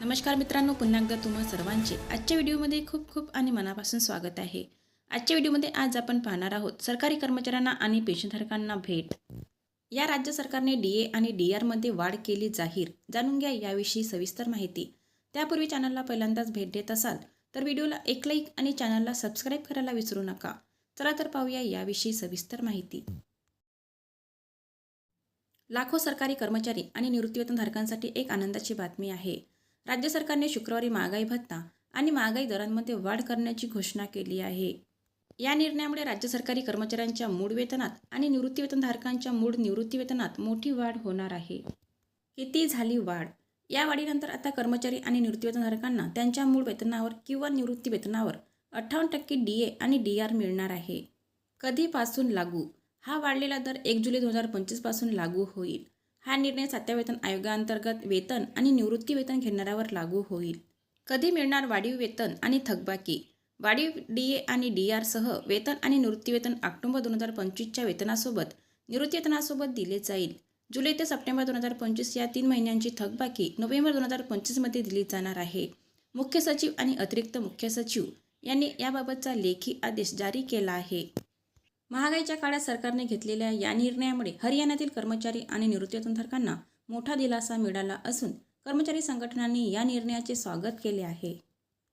नमस्कार मित्रांनो पुन्हा एकदा तुम्हा सर्वांचे आजच्या व्हिडिओमध्ये खूप खूप आणि मनापासून स्वागत आहे. आजच्या व्हिडिओमध्ये आज आपण पाहणार आहोत सरकारी कर्मचाऱ्यांना आणि पेन्शनधारकांना भेट. या राज्य सरकारने डी ए आणि डी आरमध्ये वाढ केली जाहीर. जाणून घ्या याविषयी सविस्तर माहिती. त्यापूर्वी चॅनलला पहिल्यांदाच भेट देत असाल तर व्हिडिओला एक लाईक आणि चॅनलला सबस्क्राईब करायला विसरू नका. चला तर पाहूया याविषयी सविस्तर माहिती. लाखो सरकारी कर्मचारी आणि निवृत्तीवेतनधारकांसाठी एक आनंदाची बातमी आहे. राज्य सरकारने शुक्रवारी महागाई भत्ता आणि महागाई दरांमध्ये वाढ करण्याची घोषणा केली आहे. या निर्णयामुळे राज्य सरकारी कर्मचाऱ्यांच्या मूळ वेतनात आणि निवृत्तीवेतनधारकांच्या मूळ निवृत्तीवेतनात मोठी वाढ होणार आहे. किती झाली वाढ? या वाढीनंतर आता कर्मचारी आणि निवृत्तीवेतनधारकांना त्यांच्या मूळ वेतनावर किंवा निवृत्ती वेतनावर अठ्ठावन्न टक्के डी ए आणि डी आर मिळणार आहे. कधीपासून लागू? हा वाढलेला दर एक जुलै दोन हजार पंचवीसपासून लागू होईल. हा निर्णय सातव्या वेतन आयोगाअंतर्गत वेतन आणि निवृत्ती वेतन घेणाऱ्यावर लागू होईल. कधी मिळणार वाढीव वेतन आणि थकबाकी? वाढीव डी ए आणि डी आरसह वेतन आणि निवृत्ती वेतन ऑक्टोबर दोन हजार पंचवीसच्या वेतनासोबत निवृत्ती वेतनासोबत दिले जाईल. जुलै ते सप्टेंबर दोन हजार पंचवीस या तीन महिन्यांची थकबाकी नोव्हेंबर दोन हजार पंचवीसमध्ये दिली जाणार आहे. मुख्य सचिव आणि अतिरिक्त मुख्य सचिव यांनी याबाबतचा लेखी आदेश जारी केला आहे. महागाईच्या काळात सरकारने घेतलेल्या या निर्णयामुळे हरियाणातील कर्मचारी आणि निवृत्तीवेतनधारकांना मोठा दिलासा मिळाला असून कर्मचारी संघटनांनी या निर्णयाचे स्वागत केले आहे.